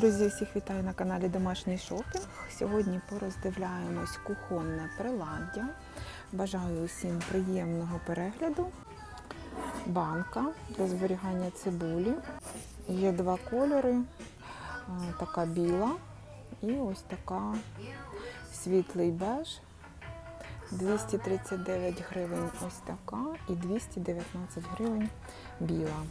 Друзі, всіх вітаю на каналі Домашній шопінг. Сьогодні пороздивляємось кухонне приладдя. Бажаю усім приємного перегляду. Банка для зберігання цибулі. Є два кольори: така біла і ось така світлий беж. 239 гривень ось така і 219 гривень біла.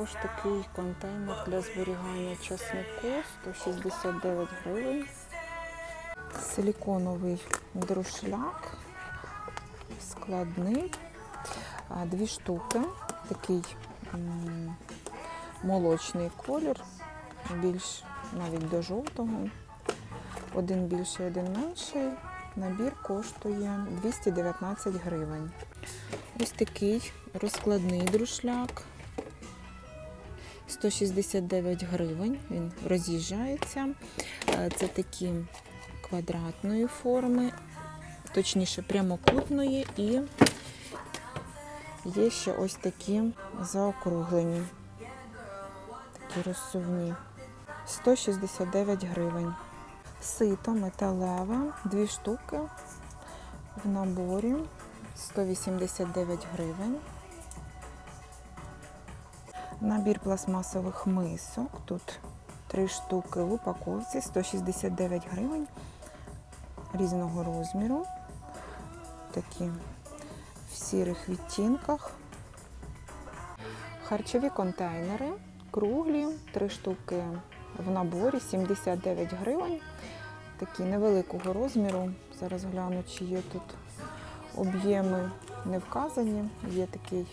Ось такий контейнер для зберігання часнику 169 гривень. Силіконовий друшляк складний. Дві штуки. Такий молочний колір, більш навіть до жовтого. Один більший, один менший. Набір коштує 219 гривень. Ось такий розкладний друшляк. 169 гривень. Він роз'їжджається. Е, Це такі квадратної форми, точніше прямокутної, і є ще ось такі заокруглені, такі розсувні. 169 гривень. Сито металеве, дві штуки в наборі 189 гривень. Набір пластмасових мисок. Тут три штуки в упаковці, 169 гривень різного розміру. Такі в сірих відтінках. Харчові контейнери, круглі, три штуки в наборі, 79 гривень. Такі невеликого розміру. Зараз гляну, чи є тут об'єми не вказані. Є такий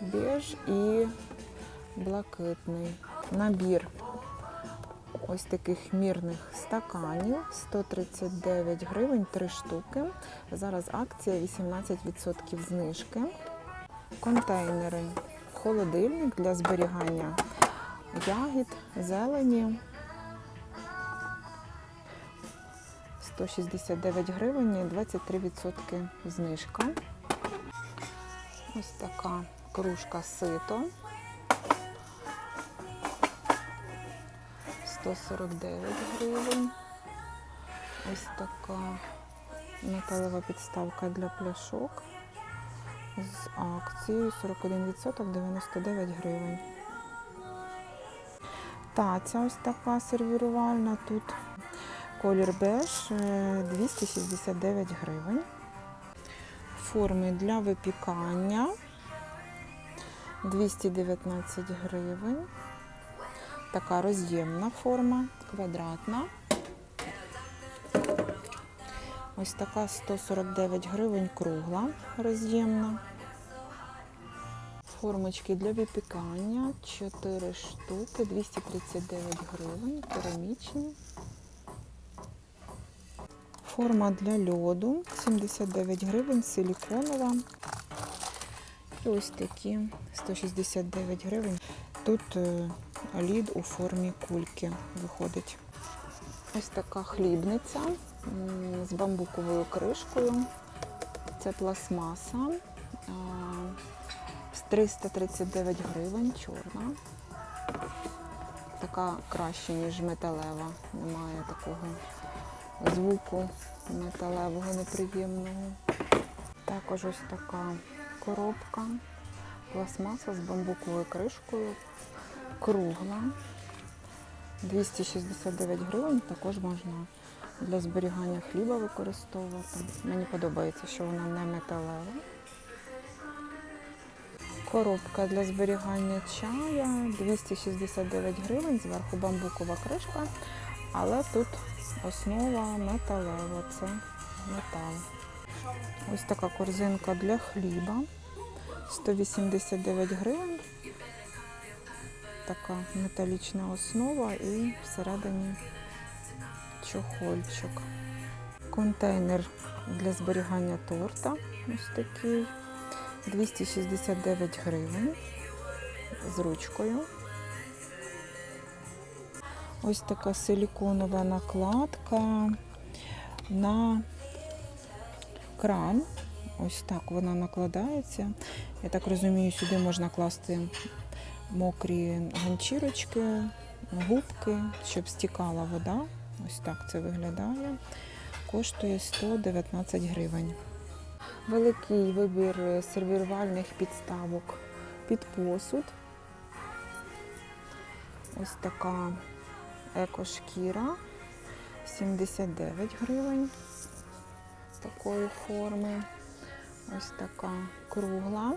беж і блакитний. Набір ось таких мірних стаканів 139 гривень, 3 штуки. Зараз акція 18% знижки. Контейнери, холодильник для зберігання ягід, зелені. 169 гривень, і 23% знижка. Ось така кружка сито. 149 гривень. Ось така металева підставка для пляшок з акцією 41% 99 гривень. Таця ось така сервірувальна. Тут колір беж е, 269 гривень. Форми для випікання 219 гривень. Така роз'ємна форма, квадратна. Ось така 149 гривень кругла роз'ємна. Формочки для випікання 4 штуки, 239 гривень, керамічні. Форма для льоду 79 гривень, силіконова. І ось такі 169 гривень. Тут е, лід у формі кульки виходить. Ось така хлібниця з бамбуковою кришкою. Це пластмаса. З 339 гривень, чорна. Така краще, ніж металева. Немає такого звуку металевого неприємного. Також ось така коробка, пластмаса з бамбуковою кришкою, кругла. 269 гривень також можна для зберігання хліба використовувати. Мені подобається, що вона не металева. Коробка для зберігання чая 269 гривень, зверху бамбукова кришка, але тут основа металева, це метал. Ось така корзинка для хліба 189 гривень. Така металічна основа і всередині чохольчик. Контейнер для зберігання торта. Ось такий. 269 гривень з ручкою. Ось така силіконова накладка на кран. Ось так вона накладається. Я так розумію, сюди можна класти мокрі ганчірочки губки, щоб стікала вода. Ось так це виглядає. Коштує 119 гривень. Великий вибір сервірувальних підставок під посуд. Ось така екошкіра 79 гривень такої форми. Ось така кругла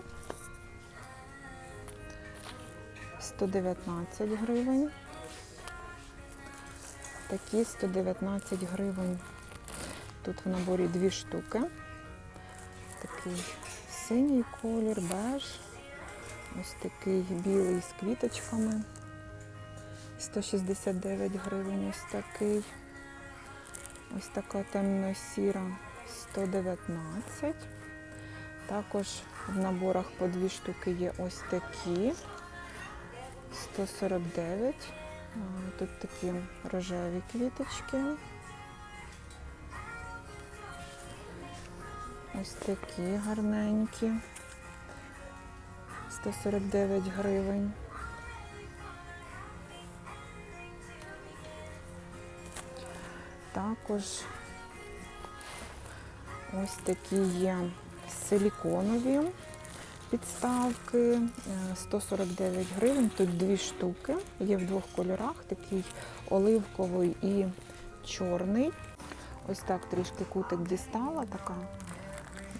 119 гривень. Такі 119 гривень. Тут в наборі дві штуки. Такий синій колір, беж. Ось такий білий з квіточками. 169 гривень ось такий. Ось така темно-сіра 119. Також в наборах по дві штуки є ось такі. 149. А, Тут такі рожеві квіточки. Ось такі гарненькі. 149 гривень. Також ось такі є силіконові підставки, е, 149 гривень. Тут дві штуки. Є в двох кольорах, такий оливковий і чорний. Ось так трішки кутик дістала, така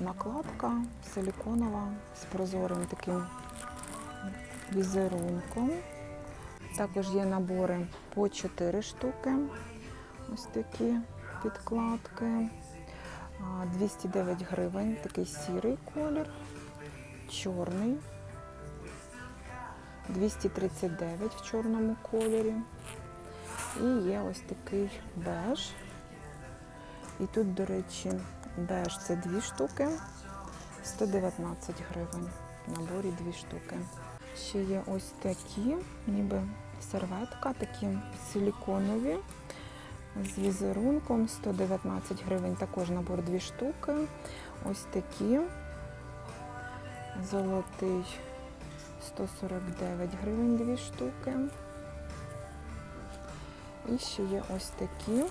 накладка силіконова з прозорим таким візерунком. Також є набори по 4 штуки. Ось такі підкладки. А, 209 гривень, такий сірий колір, чорний. 239 в чорному кольорі. І є ось такий беж. І тут, до речі, беж це дві штуки, 119 гривень. В наборі дві штуки. Ще є ось такі, ніби серветка, такі силіконові з візерунком 119 гривень. Також набор дві штуки. Ось такі. Золотий 149 гривень дві штуки. І ще є ось такі.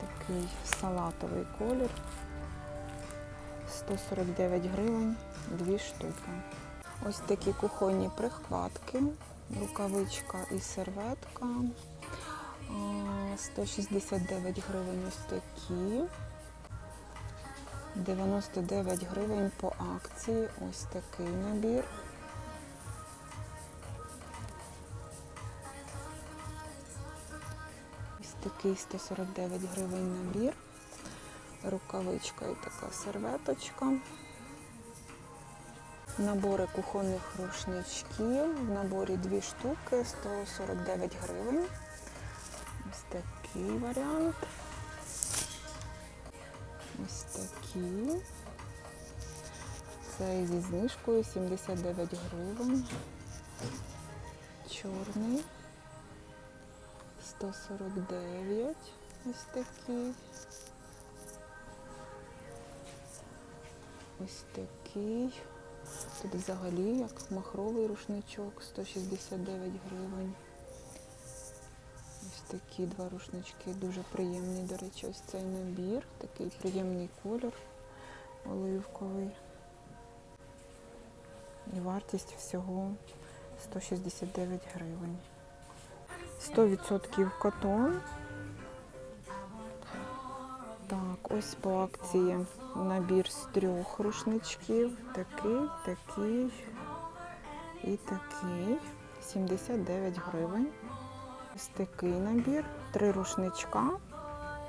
Такий салатовий колір. 149 гривень дві штуки. Ось такі кухонні прихватки, рукавичка і серветка. А, 169 гривень ось такі. 99 гривень по акції. Ось такий набір. Ось такий 149 гривень набір. Рукавичка і така серветочка. Набори кухонних рушничків. В наборі дві штуки, 149 гривень. Такий варіант. Ось такі. Цей зі знижкою 79 гривень. Чорний. 149. Ось такий. Ось такий. Тут взагалі як махровий рушничок 169 гривень. Такі два рушнички, дуже приємні, до речі, ось цей набір, такий приємний колір оливковий. І вартість всього 169 гривень. 100% котон. Так, ось по акції набір з трьох рушничків. Такий, такий і такий. 79 гривень. Ось такий набір. Три рушничка.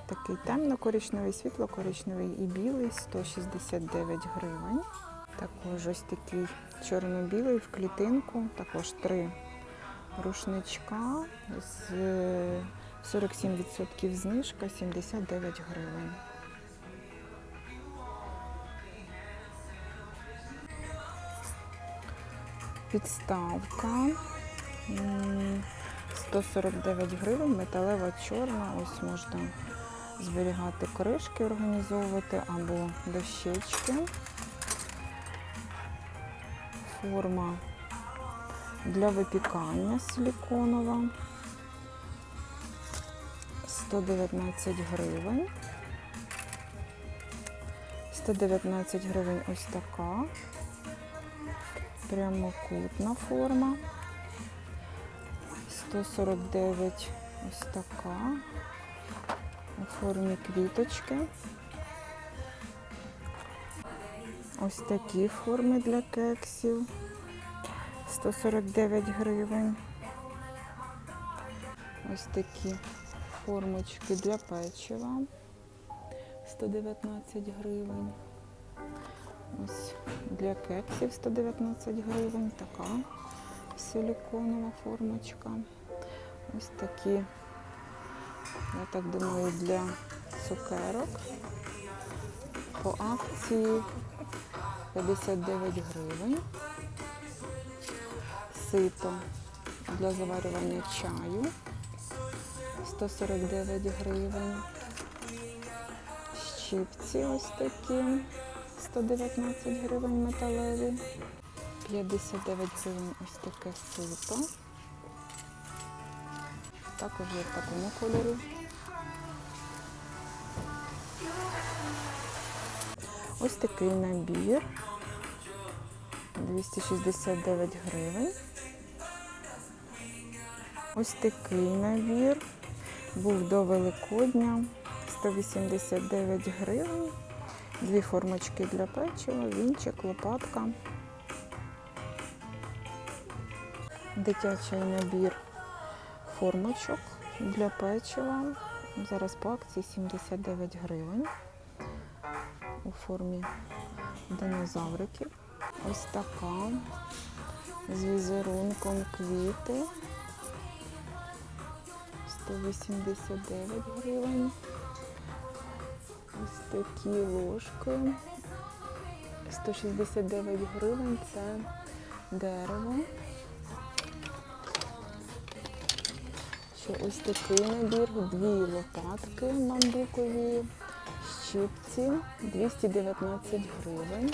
Такий темно-коричневий, світло-коричневий і білий 169 гривень. Також ось такий чорно-білий в клітинку. Також три рушничка з 47% знижка 79 гривень. Підставка 149 гривень, металева чорна. Ось можна зберігати кришки, організовувати або дощечки. Форма для випікання силіконова 119 гривень. 119 гривень ось така. Прямокутна форма. 149 ось така. У формі квіточки. Ось такі форми для кексів. 149 гривень. Ось такі формочки для печива. 119 гривень. Ось для кексів 119 гривень. Така силіконова формочка. Ось такі, я так думаю, для цукерок. По акції 59 гривень. Сито для заварювання чаю 149 гривень. Щипці ось такі 119 гривень металеві. 59 гривень ось таке сито. Також є в такому кольорі. Ось такий набір. 269 гривень. Ось такий набір. Був до Великодня. 189 гривень. Дві формочки для печива, вінчик, лопатка. Дитячий набір формочок для печива. Зараз по акції 79 гривень у формі динозавриків. Ось така з візерунком квіти. 189 гривень. Ось такі ложки. 169 гривень це дерево. Ще ось такий набір, дві лопатки бамбукові, щипці 219 гривень.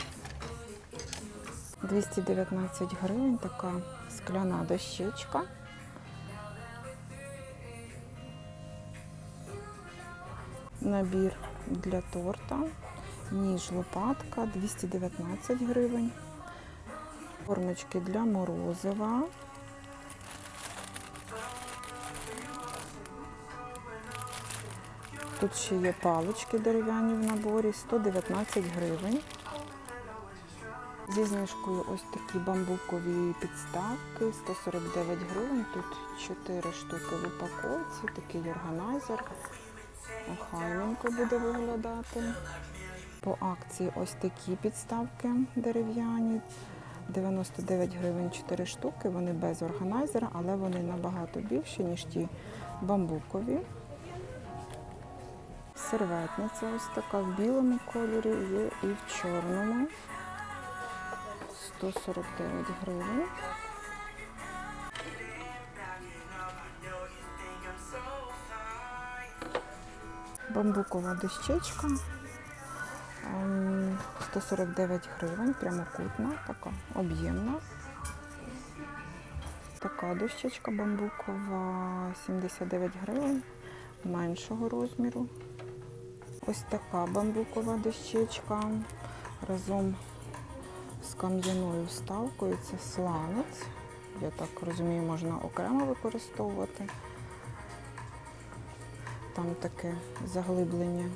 219 гривень така скляна дощечка. Набір для торта, ніж лопатка 219 гривень. Формочки для морозива. Тут ще є палички дерев'яні в наборі 119 гривень. Зі знижкою ось такі бамбукові підставки 149 гривень. Тут 4 штуки в упаковці, такий органайзер. Охайненько буде виглядати. По акції ось такі підставки дерев'яні. 99 гривень 4 штуки. Вони без органайзера, але вони набагато більші, ніж ті бамбукові. Серветниця ось така в білому кольорі є і в чорному. 149 гривень. Бамбукова дощечка. ем, 149 гривень, прямокутна, така об'ємна. Така дощечка бамбукова 79 гривень, меншого розміру. Ось така бамбукова дощечка разом з кам'яною вставкою. Це сланець. Я так розумію, можна окремо використовувати. Там таке заглиблення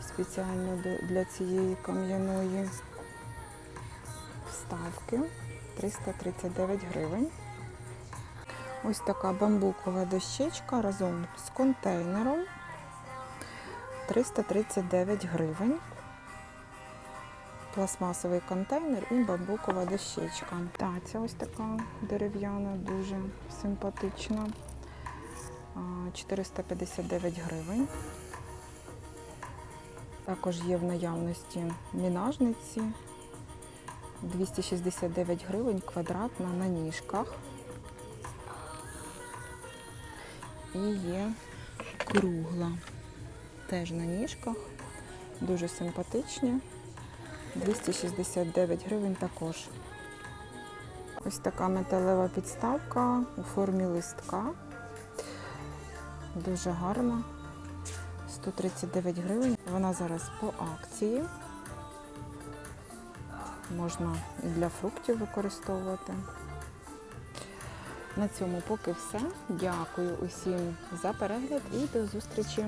спеціально для цієї кам'яної вставки. 339 гривень. Ось така бамбукова дощечка разом з контейнером. 339 гривень. Пластмасовий контейнер і бамбукова дощечка. Так, ця ось така дерев'яна, дуже симпатична. 459 гривень. Також є в наявності мінажниці. 269 гривень квадратна на ніжках. І є кругла. Теж на ніжках. Дуже симпатичні. 269 гривень також. Ось така металева підставка у формі листка. Дуже гарна. 139 гривень. Вона зараз по акції. Можна і для фруктів використовувати. На цьому поки все. Дякую усім за перегляд і до зустрічі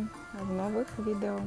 в нових відео.